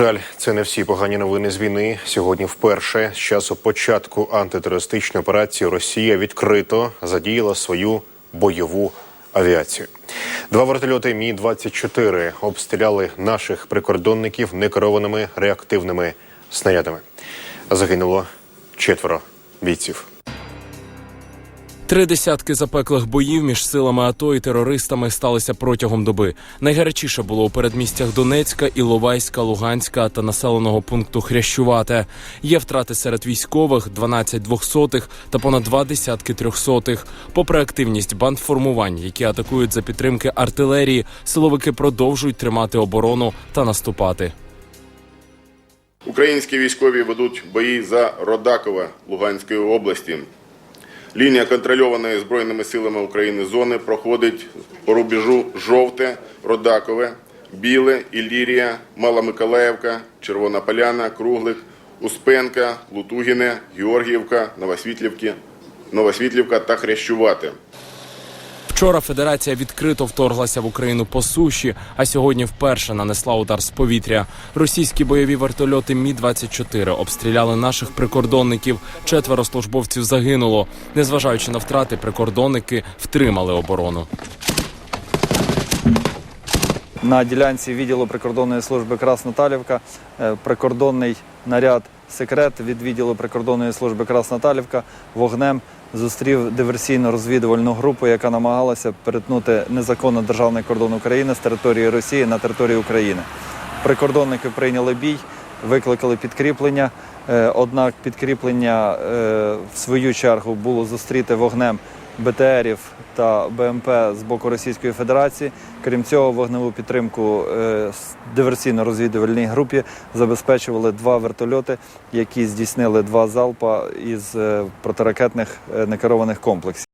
жаль, це не всі погані новини з війни. Сьогодні вперше з часу початку антитерористичної операції Росія відкрито задіяла свою бойову авіацію. Два вертольоти Мі 24 обстріляли наших прикордонників некерованими реактивними снарядами. Загинуло четверо бійців. Три десятки запеклих боїв між силами АТО і терористами сталися протягом доби. Найгарячіше було у передмістях Донецька, Іловайська, Луганська та населеного пункту Хрящувате. Є втрати серед військових 12 двохсотих та понад два десятки трьохсотих. Попри активність бандформувань, які атакують за підтримки артилерії, силовики продовжують тримати оборону та наступати. Українські військові ведуть бої за Родакова Луганської області. Лінія контрольованої Збройними силами України зони проходить по рубежу Жовте, Родакове, Біле, Іллірія, Маломиколаївка, Червона Поляна, Круглик, Успенка, Лутугіне, Георгіївка, Новосвітлівки, Новосвітлівка та Хрящувате. Вчора Федерація відкрито вторглася в Україну по суші, а сьогодні вперше нанесла удар з повітря. Російські бойові вертольоти Мі 24 обстріляли наших прикордонників. Четверо службовців загинуло. Незважаючи на втрати, прикордонники втримали оборону. На ділянці відділу прикордонної служби Красноталівка е, прикордонний наряд секрет від відділу прикордонної служби Красноталівка вогнем зустрів диверсійно-розвідувальну групу, яка намагалася перетнути незаконно державний кордон України з території Росії на територію України. Прикордонники прийняли бій, викликали підкріплення. Е, Однак підкріплення е, в свою чергу було зустріти вогнем БТРів та БМП з боку Російської Федерації. Крім цього, вогневу підтримку е, диверсійно-розвідувальній групі забезпечували два вертольоти, які здійснили два залпа із е, протиракетних е, некерованих комплексів.